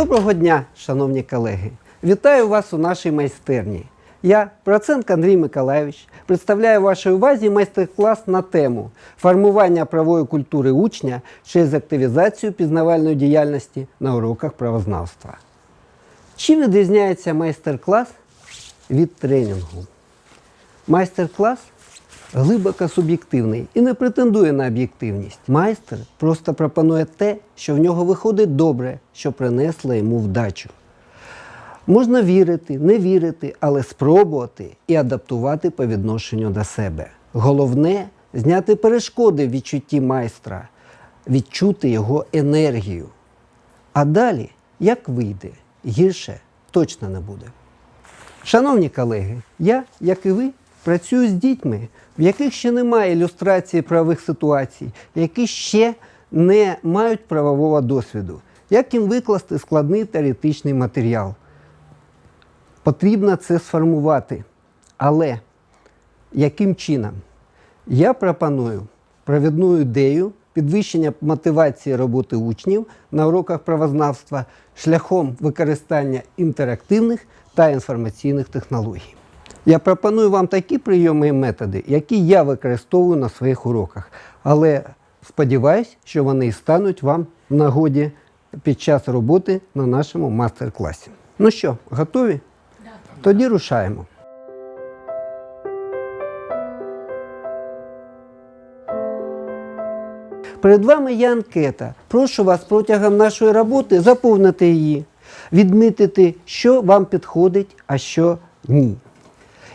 Доброго дня, шановні колеги! Вітаю вас у нашій майстерні. Я, Проценко Андрій Миколайович, представляю вашій увазі майстер-клас на тему формування правової культури учня через активізацію пізнавальної діяльності на уроках правознавства. Чим відрізняється майстер-клас від тренінгу? Майстер-клас глибоко суб'єктивний і не претендує на об'єктивність. Майстер просто пропонує те, що в нього виходить добре, що принесло йому вдачу. Можна вірити, не вірити, але спробувати і адаптувати по відношенню до себе. Головне зняти перешкоди в відчутті майстра, відчути його енергію. А далі, як вийде, гірше точно не буде. Шановні колеги, я, як і ви, працюю з дітьми, в яких ще немає ілюстрації правових ситуацій, які ще не мають правового досвіду. Як їм викласти складний теоретичний матеріал? Потрібно це сформувати. Але яким чином? Я пропоную провідну ідею підвищення мотивації роботи учнів на уроках правознавства шляхом використання інтерактивних та інформаційних технологій. Я пропоную вам такі прийоми і методи, які я використовую на своїх уроках. Але сподіваюсь, що вони і стануть вам в нагоді під час роботи на нашому мастер-класі. Ну що, готові? Тоді рушаємо. Перед вами є анкета. Прошу вас протягом нашої роботи заповнити її, відмітити, що вам підходить, а що ні.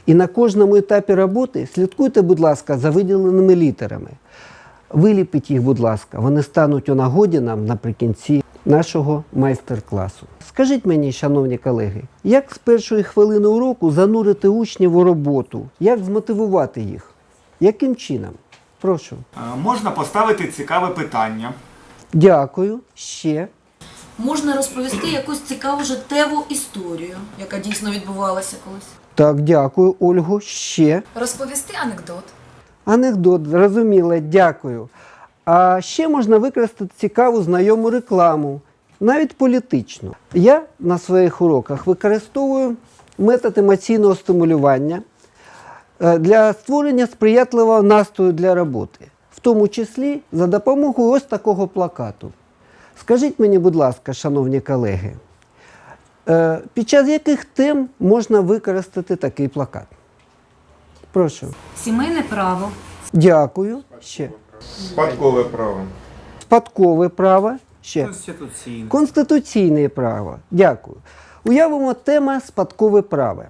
І на кожному етапі роботи слідкуйте, будь ласка, за виділеними літерами. Виліпіть їх, будь ласка, вони стануть у нагоді нам наприкінці нашого майстер-класу. Скажіть мені, шановні колеги, як з першої хвилини уроку занурити учнів у роботу? Як змотивувати їх? Яким чином? Прошу. Можна поставити цікаве питання. Дякую. Ще. Можна розповісти якусь цікаву життєву історію, яка дійсно відбувалася колись. Так, дякую, Ольгу. Ще. Розповісти анекдот. Анекдот, зрозуміло, дякую. А ще можна використати цікаву знайому рекламу, навіть політичну. Я на своїх уроках використовую метод емоційного стимулювання е, для створення сприятливого настрою для роботи, в тому числі за допомогою ось такого плакату. Скажіть мені, будь ласка, шановні колеги, під час яких тем можна використати такий плакат? Прошу. Сімейне право. Дякую. Ще. Спадкове право. Спадкове право. Ще. Конституційно. Конституційне право. Дякую. Уявимо тема спадкове право.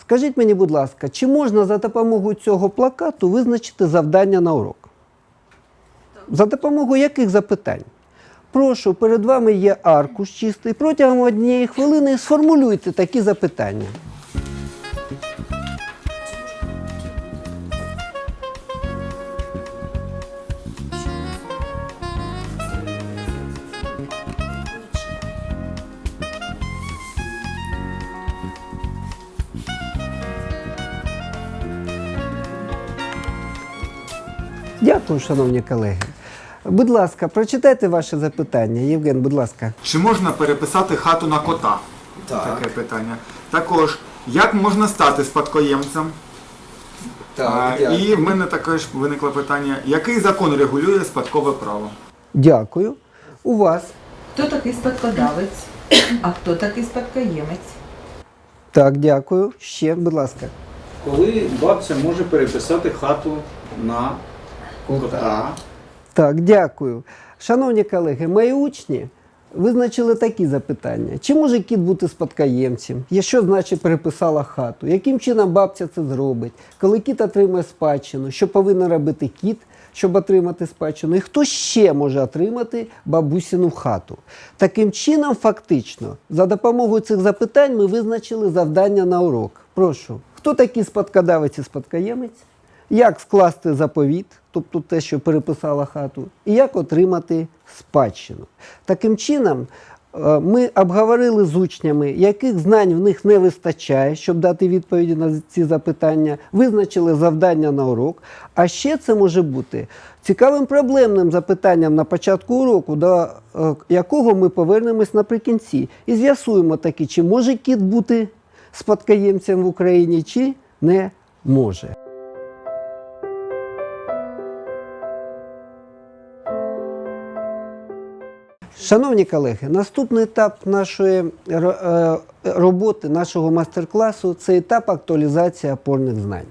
Скажіть мені, будь ласка, чи можна за допомогою цього плакату визначити завдання на урок? За допомогою яких запитань? Прошу, перед вами є аркуш чистий. Протягом однієї хвилини сформулюйте такі запитання. Дякую, шановні колеги. Будь ласка, прочитайте ваше запитання. Євген, будь ласка. Чи можна переписати хату на кота? Таке питання. Також, як можна стати спадкоємцем? А, і в мене також виникло питання, який закон регулює спадкове право? Дякую. У вас. Хто такий спадкодавець, а хто такий спадкоємець? Так, дякую. Ще, будь ласка. Коли бабця може переписати хату на кота. Так, дякую. Шановні колеги, мої учні визначили такі запитання: чи може кіт бути спадкоємцем? І що значить переписала хату? Яким чином бабця це зробить? Коли кіт отримує спадщину, що повинен робити кіт, щоб отримати спадщину? І хто ще може отримати бабусіну хату? Таким чином, фактично, за допомогою цих запитань ми визначили завдання на урок. Прошу, хто такий спадкодавець і спадкоємець? Як скласти заповіт, тобто те, що переписала хату, і як отримати спадщину. Таким чином, Е, Ми обговорили з учнями, яких знань в них не вистачає, щоб дати відповіді на ці запитання, визначили завдання на урок. А ще це може бути цікавим проблемним запитанням на початку уроку, до е, якого ми повернемось наприкінці, і з'ясуємо таки, чи може кіт бути спадкоємцем в Україні, чи не може. Шановні колеги, наступний етап нашої е, роботи, нашого майстер-класу це етап актуалізації опорних знань.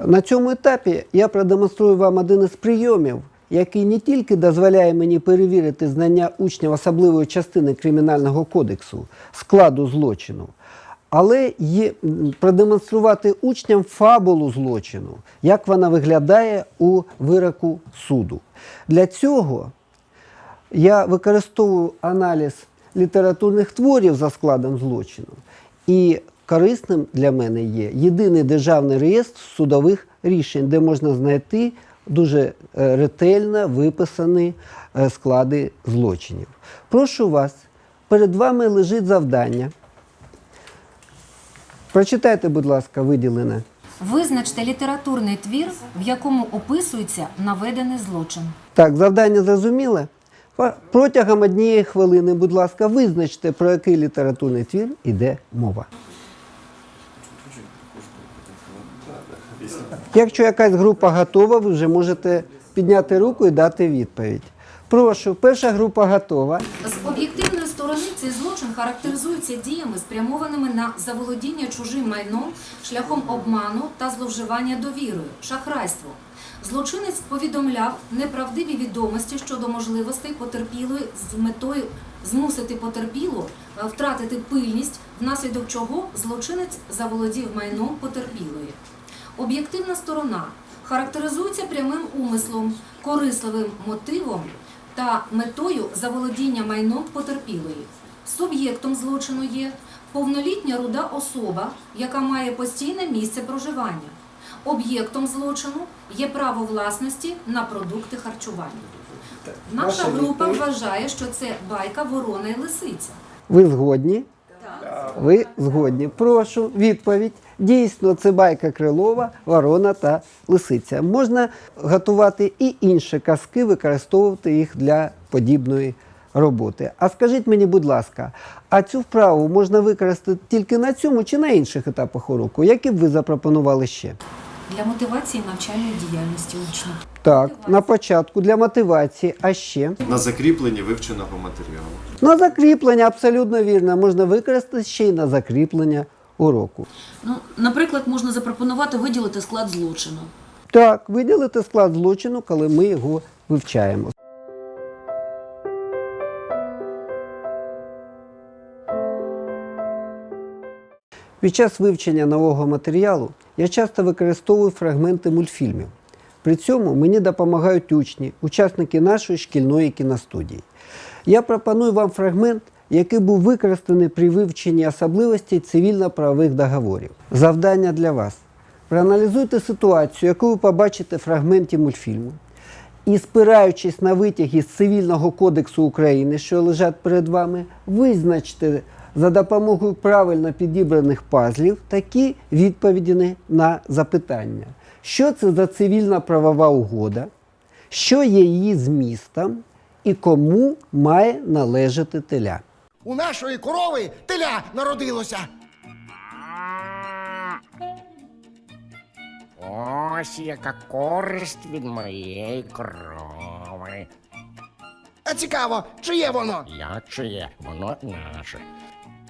На цьому етапі я продемонструю вам один із прийомів, який не тільки дозволяє мені перевірити знання учнів особливої частини Кримінального кодексу, складу злочину, але м, продемонструвати учням фабулу злочину, як вона виглядає у вироку суду. Для цього я використовую аналіз літературних творів за складом злочину. І корисним для мене є єдиний державний реєстр судових рішень, де можна знайти дуже е, ретельно виписані е, склади злочинів. Прошу вас, перед вами лежить завдання. Прочитайте, будь ласка, виділене. Визначте літературний твір, в якому описується наведений злочин. Так, завдання зрозуміле? Протягом однієї хвилини, будь ласка, визначте, про який літературний твір йде мова. Якщо якась група готова, ви вже можете підняти руку і дати відповідь. Прошу, перша група готова. З характеризується діями, спрямованими на заволодіння чужим майном шляхом обману та зловживання довірою, шахрайство. Злочинець повідомляв неправдиві відомості щодо можливостей потерпілої з метою змусити потерпілу е, втратити пильність, внаслідок чого злочинець заволодів майном потерпілої. Об'єктивна сторона характеризується прямим умислом, корисливим мотивом та метою заволодіння майном потерпілої. Суб'єктом злочину є повнолітня руда особа, яка має постійне місце проживання. Об'єктом злочину є право власності на продукти харчування. Наша група вважає, що це байка ворона і лисиця. Ви згодні? Ви згодні. Прошу, відповідь. Дійсно, це байка Крилова, ворона та лисиця. Можна готувати і інші казки, використовувати їх для подібної роботи. А скажіть мені, будь ласка, а цю вправу можна використати тільки на цьому чи на інших етапах уроку? Які б ви запропонували ще? Для мотивації навчальної діяльності учня. Так, на початку для мотивації, а ще на закріпленні вивченого матеріалу. на закріплення, абсолютно вірно, можна використати ще й на закріплення уроку. Ну, наприклад, можна запропонувати виділити склад злочину. Так, виділити склад злочину, коли ми його вивчаємо. Під час вивчення нового матеріалу я часто використовую фрагменти мультфільмів. При цьому мені допомагають учні, учасники нашої шкільної кіностудії. Я пропоную вам фрагмент, який був використаний при вивченні особливостей цивільно-правових договорів. Завдання для вас. Проаналізуйте ситуацію, яку ви побачите в фрагменті мультфільму, і, спираючись на витяги з Цивільного кодексу України, що лежать перед вами, визначте за допомогою правильно підібраних пазлів такі відповіді на запитання. Що це за цивільна правова угода, що є її змістом і кому має належати теля. У нашої корови теля народилося. Ось яка користь від моєї корови. А цікаво, чиє воно? Як чиє, воно наше.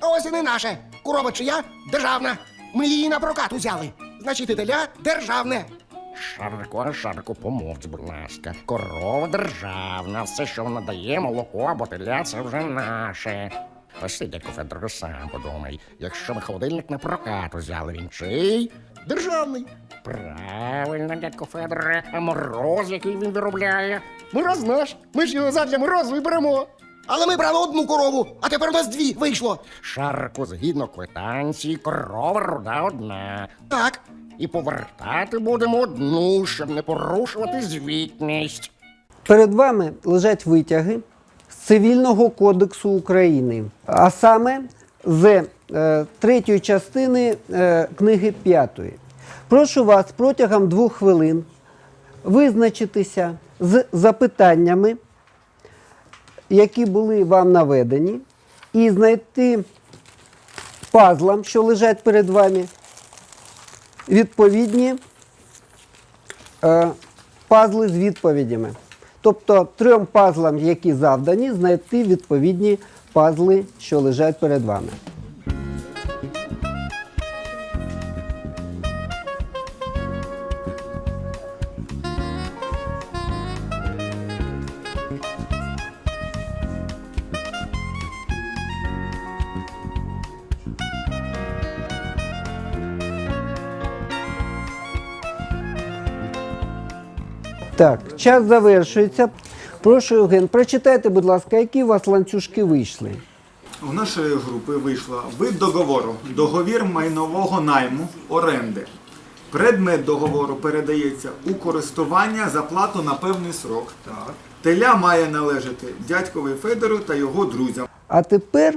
Ось і не наше. Корова чия? Державна. Ми її на прокат узяли. Значить, і теля державне. Шарко, Шарко, помовч, будь ласка. Корова державна, все, що вона дає, молоко або теля, це вже наше. Ти, Федоре, сам подумай. Якщо ми холодильник на прокат узяли, він чий? Державний. Правильно, дядько Федоре, а мороз, який він виробляє. Мороз наш. Ми ж його задля морозу і беремо. Але ми брали одну корову, а тепер у нас дві вийшло. Шарку, згідно квитанції, корова руда одна. Так. І повертати будемо одну, щоб не порушувати звітність. Перед вами лежать витяги з Цивільного кодексу України, а саме з е, третьої частини е, книги п'ятої. Прошу вас протягом двох хвилин визначитися з запитаннями, які були вам наведені, і знайти пазлам, що лежать перед вами, відповідні е, пазли з відповідями. Тобто трьом пазлам, які завдані, знайти відповідні пазли, що лежать перед вами. Так, час завершується. Прошу, Євген, прочитайте, будь ласка, які у вас ланцюжки вийшли. У нашої групи вийшло вид договору, договір майнового найму, оренди. Предмет договору передається у користування за плату на певний срок. Теля має належати дядькові Федору та його друзям. А тепер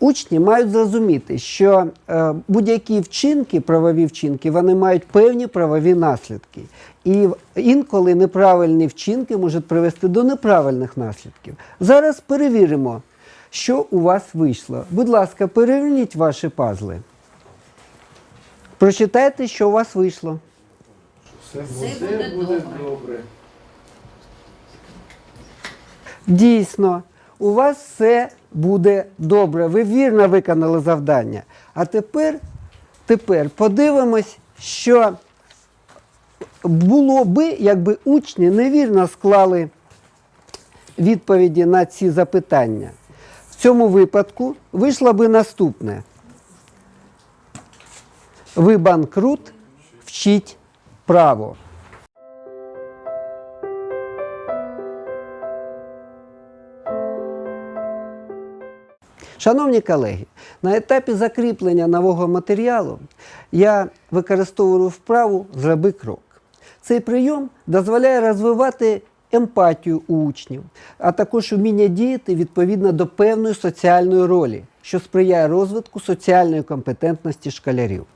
учні мають зрозуміти, що е, будь-які вчинки, правові вчинки, вони мають певні правові наслідки. І інколи неправильні вчинки можуть привести до неправильних наслідків. Зараз перевіримо, що у вас вийшло. Будь ласка, переверніть ваші пазли. Прочитайте, що у вас вийшло. Все буде, буде добре. Дійсно, у вас все буде добре. Ви вірно виконали завдання. А тепер, тепер подивимось, що було би, якби учні невірно склали відповіді на ці запитання. В цьому випадку вийшло би наступне. Ви банкрут, вчіть право. Шановні колеги, на етапі закріплення нового матеріалу я використовую вправу Зроби крок. Цей прийом дозволяє розвивати емпатію у учнів, а також вміння діяти відповідно до певної соціальної ролі, що сприяє розвитку соціальної компетентності школярів.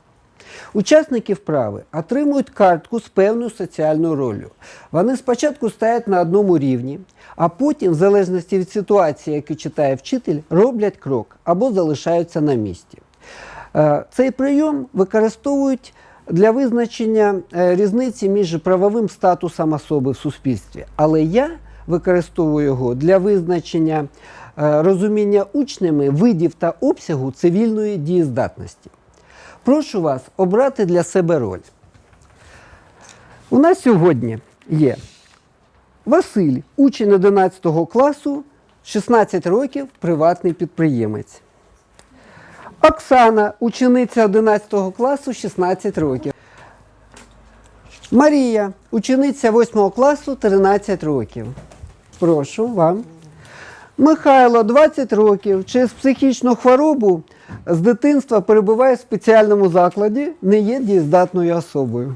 Учасники вправи отримують картку з певною соціальною роллю. Вони спочатку стоять на одному рівні, а потім, в залежності від ситуації, яку читає вчитель, роблять крок або залишаються на місці. Е, Цей прийом використовують для визначення е, різниці між правовим статусом особи в суспільстві. Але я використовую його для визначення е, розуміння учнями видів та обсягу цивільної дієздатності. Прошу вас обрати для себе роль. У нас сьогодні є Василь, учень 11 класу, 16 років, приватний підприємець. Оксана, учениця 11 класу, 16 років. Марія, учениця 8 класу, 13 років. Прошу вам. Михайло 20 років, через психічну хворобу з дитинства перебуває в спеціальному закладі, не є дієздатною особою.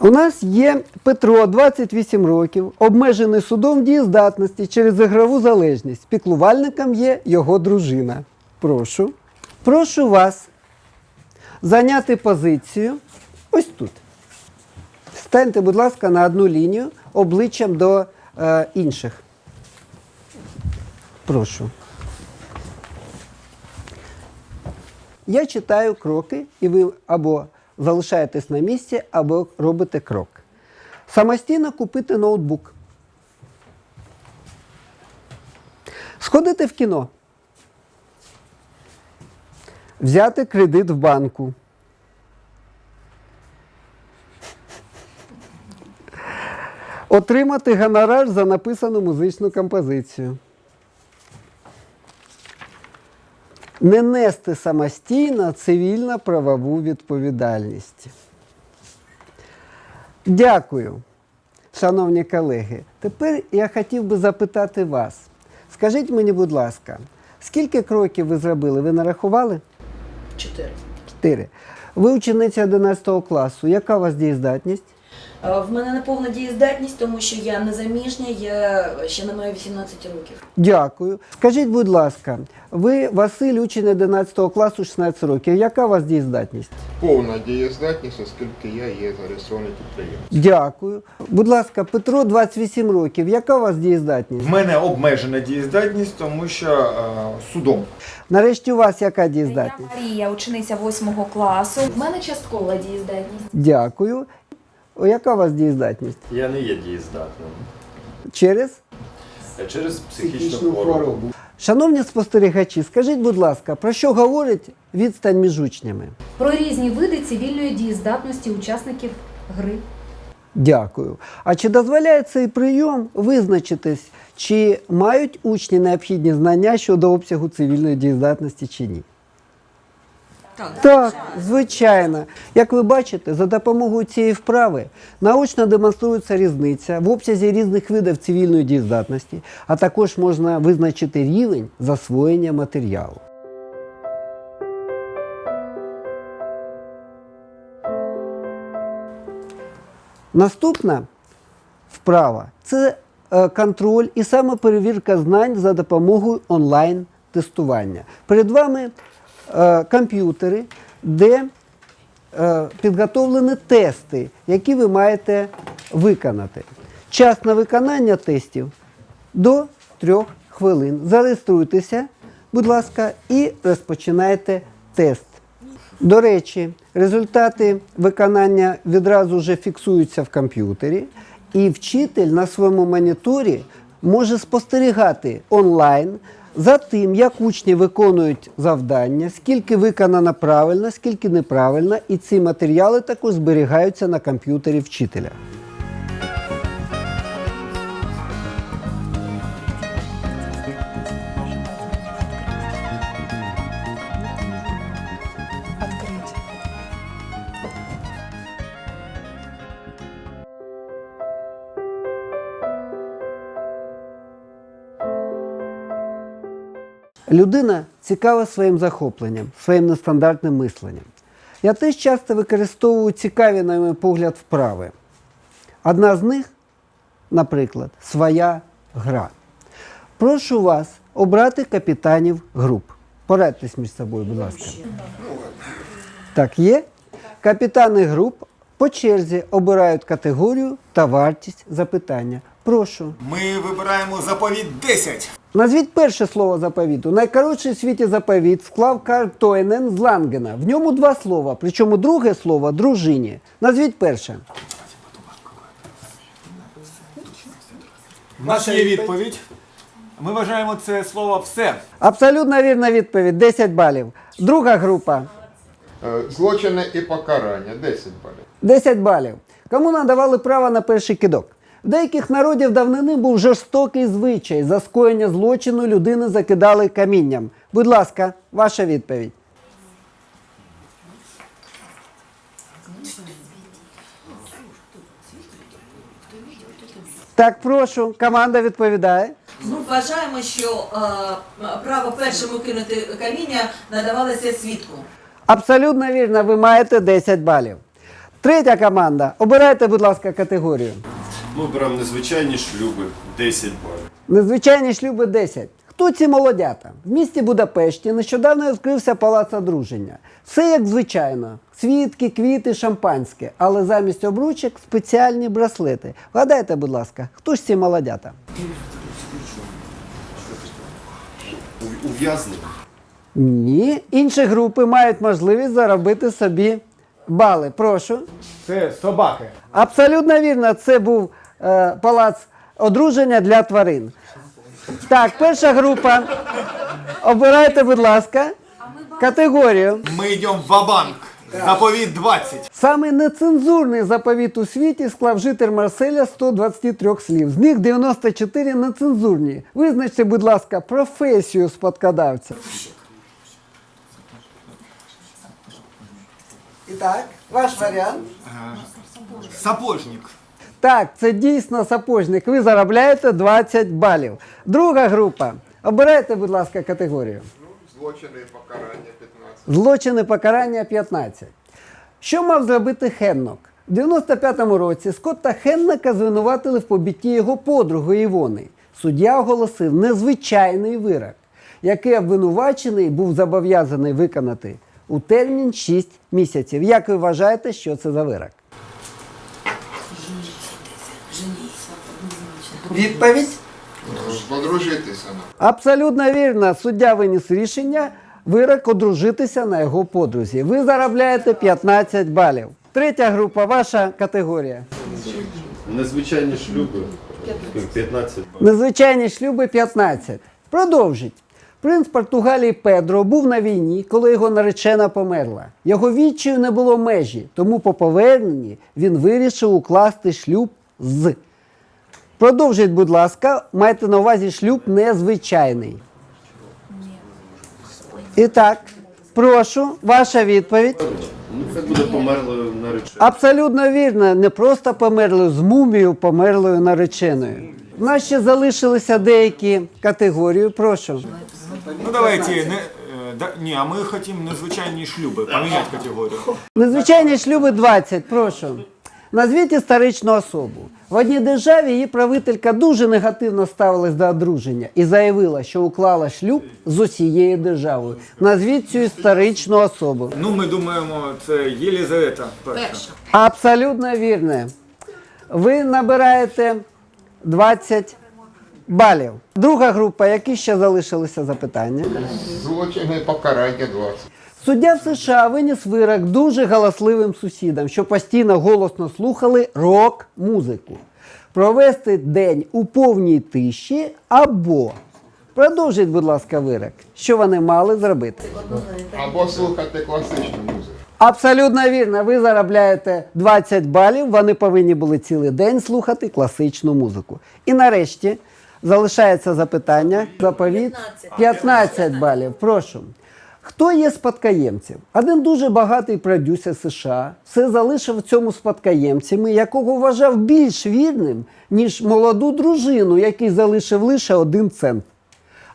У нас є Петро, 28 років, обмежений судом дієздатності через ігрову залежність. Піклувальником є його дружина. Прошу. Прошу вас зайняти позицію ось тут. Станьте, будь ласка, на одну лінію обличчям до е, інших. Прошу. Я читаю кроки, і ви або залишаєтесь на місці, або робите крок. Самостійно купити ноутбук. Сходити в кіно. Взяти кредит в банку. Отримати гонорар за написану музичну композицію. Не нести самостійно цивільно-правову відповідальність. Дякую, шановні колеги. Тепер я хотів би запитати вас. Скажіть мені, будь ласка, скільки кроків ви зробили? Ви нарахували? Чотири. Чотири. Ви учениця 11 класу. Яка у вас дієздатність? Е, В мене неповна дієздатність, тому що я незаміжня, я ще не маю 18 років. Дякую. Скажіть, будь ласка, ви Василь, учень 11 класу 16 років. Яка у вас дієздатність? Повна дієздатність, оскільки я є зареєстрований підприємець. Дякую. Будь ласка, Петро, 28 років. Яка у вас дієздатність? В мене обмежена дієздатність, тому що е, судом. Нарешті у вас яка дієздатність? Я? Марія, учениця 8 класу. В мене часткова дієздатність. Дякую. О, яка у вас дієздатність? Я не є дієздатним. Через? Через психічну хворобу. Шановні спостерігачі, скажіть, будь ласка, про що говорить відстань між учнями? Про різні види цивільної дієздатності учасників гри. Дякую. А чи дозволяє цей прийом визначитись, чи мають учні необхідні знання щодо обсягу цивільної дієздатності чи ні? Так. звичайно. Як ви бачите, за допомогою цієї вправи наочно демонструється різниця в обсязі різних видів цивільної дієздатності, а також можна визначити рівень засвоєння матеріалу. Наступна вправа це е, контроль і самоперевірка знань за допомогою онлайн-тестування. Перед вами комп'ютери, де е, підготовлені тести, які ви маєте виконати. Час на виконання тестів до трьох хвилин. Зареєструйтеся, будь ласка, і розпочинайте тест. До речі, результати виконання відразу вже фіксуються в комп'ютері, і вчитель на своєму моніторі може спостерігати онлайн за тим, як учні виконують завдання, скільки виконано правильно, скільки неправильно, і ці матеріали також зберігаються на комп'ютері вчителя. Людина цікава своїм захопленням, своїм нестандартним мисленням. Я теж часто використовую цікаві, на мій погляд, вправи. Одна з них, наприклад, своя гра. Прошу вас обрати капітанів груп. Порадьтесь між собою, будь ласка. Так, є. Капітани груп по черзі обирають категорію та вартість запитання. Прошу. Ми вибираємо заповідь 10. Назвіть перше слово заповіту. Найкоротший в світі заповіт склав Карл Тойнен з Лангена. В ньому два слова, причому друге слово дружині. Назвіть перше. У нас є відповідь. Ми вважаємо це слово все. Абсолютно вірна відповідь 10 балів. Друга група Е, Злочини і покарання 10 балів. 10 балів. Кому надавали право на перший кидок? В деяких народів давнини був жорстокий звичай. За скоєння злочину людини закидали камінням. Будь ласка, ваша відповідь. Так, прошу, команда відповідає. Ну, вважаємо, що е, право першому кинути каміння надавалося свідку. Абсолютно вірно, ви маєте 10 балів. Третя команда. Обирайте, будь ласка, категорію. Ми беремо незвичайні шлюби 10 балів. Незвичайні шлюби 10. Хто ці молодята? В місті Будапешті нещодавно відкрився палац одруження. Все як звичайно: свідки, квіти, шампанське, але замість обручок спеціальні браслети. Вгадайте, будь ласка, хто ж ці молодята? Ув'язнені. Ні. Інші групи мають можливість заробити собі бали. Прошу. Це собаки. Абсолютно вірно, це був е, палац одруження для тварин. Так, перша група. Обирайте, будь ласка, категорію. Ми йдемо в ва-банк. Заповідь 20. Самий нецензурний заповіт у світі склав житель Марселя 123 слів. З них 94 нецензурні. Визначте, будь ласка, професію спадкодавця. І так, ваш варіант. Сапожник. Так, це дійсно сапожник. Ви заробляєте 20 балів. Друга група. Обирайте, будь ласка, категорію. Злочини і покарання 15. Злочини покарання 15. Що мав зробити Хеннок? В 95-му році Скотта Хеннека звинуватили в побитті його подруги Івони. Суддя оголосив незвичайний вирок, який обвинувачений був зобов'язаний виконати у термін 6 місяців. Як ви вважаєте, що це за вирок? Відповідь? Подружитися. Абсолютно вірно. Суддя виніс рішення вирок одружитися на його подрузі. Ви заробляєте 15 балів. Третя група, ваша категорія. Незвичайні шлюби 15 балів. Незвичайні шлюби 15. Продовжить. Принц Португалії Педро був на війні, коли його наречена померла. Його відчаю не було межі, тому по поверненні він вирішив укласти шлюб з. Продовжіть, будь ласка, майте на увазі шлюб незвичайний. І так, прошу, ваша відповідь. Ну, це буде померлою нареченою. Абсолютно вірно, не просто померлою, з мумією померлою нареченою. У нас ще залишилися деякі категорії. Прошу. Ну давайте, не, е, да, ні, а ми хочемо незвичайні шлюби, поміняти категорію. Незвичайні шлюби 20, прошу. Назвіть історичну особу. В одній державі її правителька дуже негативно ставилась до одруження і заявила, що уклала шлюб з усією державою. Назвіть цю історичну особу. Ну, ми думаємо, це Єлізавета перша. Абсолютно вірне. Ви набираєте 20 балів. Друга група, які ще залишилися запитання? Злочини покарання 20. Суддя в США виніс вирок дуже галасливим сусідам, що постійно голосно слухали рок-музику. Провести день у повній тиші або продовжіть, будь ласка, вирок. Що вони мали зробити? Або слухати класичну музику. Абсолютно вірно. Ви заробляєте 20 балів. Вони повинні були цілий день слухати класичну музику. І нарешті залишається запитання. Заповіт 15 балів. Прошу. Хто є спадкоємцем? Один дуже багатий продюсер США все залишив цьому спадкоємцями, якого вважав більш вірним, ніж молоду дружину, який залишив лише один цент.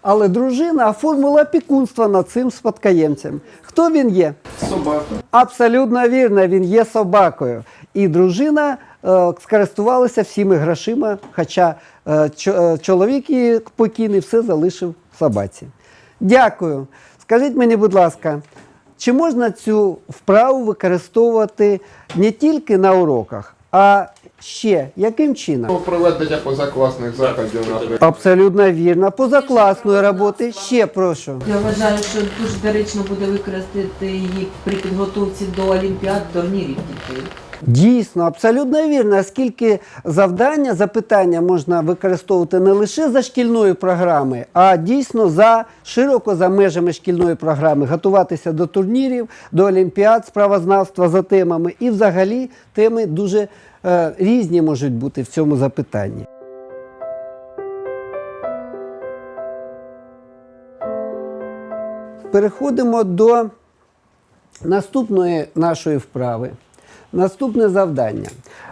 Але дружина оформила опікунство над цим спадкоємцем. Хто він є? Собака. Абсолютно вірно, він є собакою. І дружина е, скористувалася всіми грошима, хоча е, е, чоловік її покійний все залишив собаці. Дякую. Скажіть мені, будь ласка, чи можна цю вправу використовувати не тільки на уроках, а ще яким чином? Про проведення позакласних заходів, наприклад. Абсолютно вірно. Позакласної роботи ще прошу. Я вважаю, що дуже доречно буде використати її при підготовці до олімпіад, турнірів дітей. Дійсно, абсолютно вірно, оскільки завдання, запитання можна використовувати не лише за шкільної програми, а дійсно за широко за межами шкільної програми, готуватися до турнірів, до олімпіад, справознавства за темами. І взагалі теми дуже е, різні можуть бути в цьому запитанні. Переходимо до наступної нашої вправи. Наступне завдання.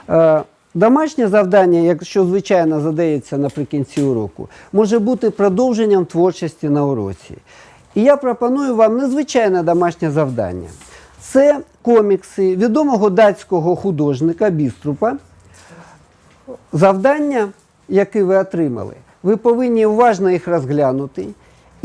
Е, Домашнє завдання, якщо звичайно задається наприкінці уроку, може бути продовженням творчості на уроці. І я пропоную вам незвичайне домашнє завдання. Це комікси відомого датського художника Біструпа. Завдання, яке ви отримали, ви повинні уважно їх розглянути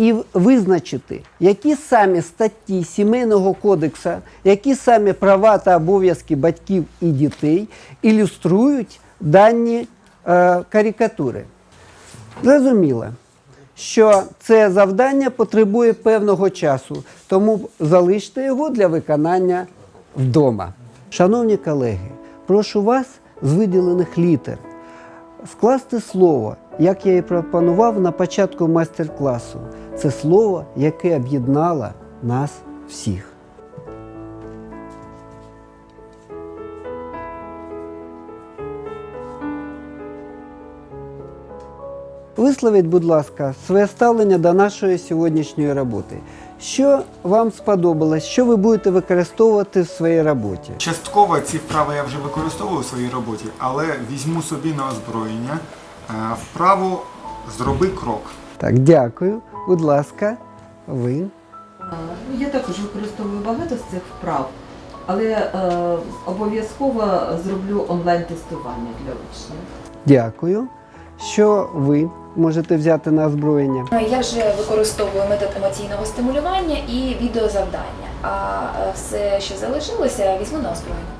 і визначити, які самі статті Сімейного кодексу, які самі права та обов'язки батьків і дітей ілюструють дані е, карикатури. Зрозуміло, що це завдання потребує певного часу, тому залиште його для виконання вдома. Шановні колеги, прошу вас з виділених літер скласти слово, як я і пропонував на початку майстер-класу. Це слово, яке об'єднало нас всіх. Висловіть, будь ласка, своє ставлення до нашої сьогоднішньої роботи. Що вам сподобалось, що ви будете використовувати в своїй роботі? Частково ці вправи я вже використовую у своїй роботі, але візьму собі на озброєння е, вправу зроби крок. Так, дякую. Будь ласка, ви. Ну, Я також використовую багато з цих вправ. Але е, обов'язково зроблю онлайн-тестування для учнів. Дякую. Що ви можете взяти на озброєння? Я ж використовую метод емоційного стимулювання і відеозавдання. А е, все, що залишилося, візьму на озброєння.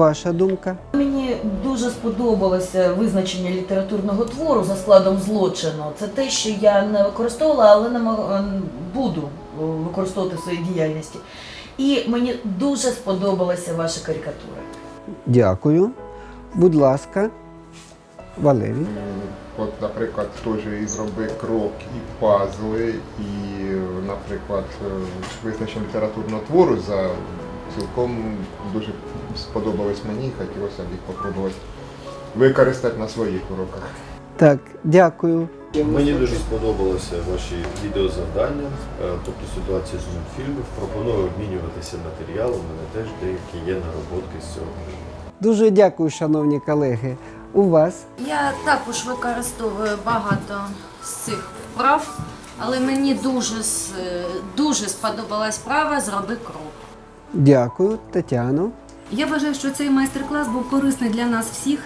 Ваша думка? Мені дуже сподобалося визначення літературного твору за складом злочину. Це те, що я не використовувала, але не мо- е, буду е, використовувати в своїй діяльності. І мені дуже сподобалася ваша карикатура. Дякую. Будь ласка, Валерій. От, наприклад, теж і зроби крок, і пазли, і, наприклад, е, визначення літературного твору за цілком дуже сподобалось мені, хотілося б їх попробувати використати на своїх уроках. Так, дякую. Мені дуже сподобалося ваші відеозавдання, е, тобто ситуація з мультфільмів. Пропоную обмінюватися матеріалом. У мене теж деякі є нароботки з цього. Дуже дякую, шановні колеги. У вас Я також використовую багато з цих вправ, але мені дуже, дуже сподобалась вправа «Зроби крок». Дякую, Тетяно. Я вважаю, що цей майстер-клас був корисний для нас всіх.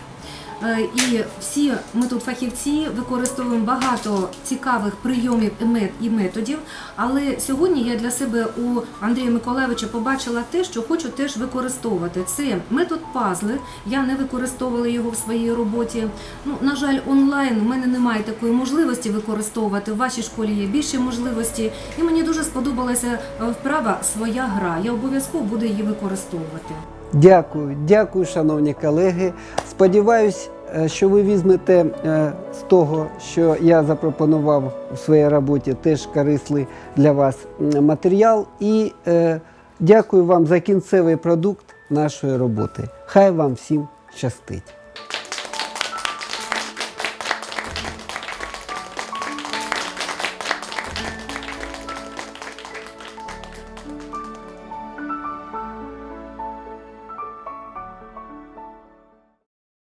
Е, І всі ми тут фахівці використовуємо багато цікавих прийомів і методів. Але сьогодні я для себе у Андрія Миколаєвича побачила те, що хочу теж використовувати. Це метод пазли. Я не використовувала його в своїй роботі. Ну, на жаль, онлайн в мене немає такої можливості використовувати. В вашій школі є більше можливості. І мені дуже сподобалася вправа своя гра. Я обов'язково буду її використовувати. Дякую, дякую, шановні колеги. Сподіваюсь, е, що ви візьмете е, з того, що я запропонував у своїй роботі, теж корисний для вас матеріал. І е, дякую вам за кінцевий продукт нашої роботи. Хай вам всім щастить.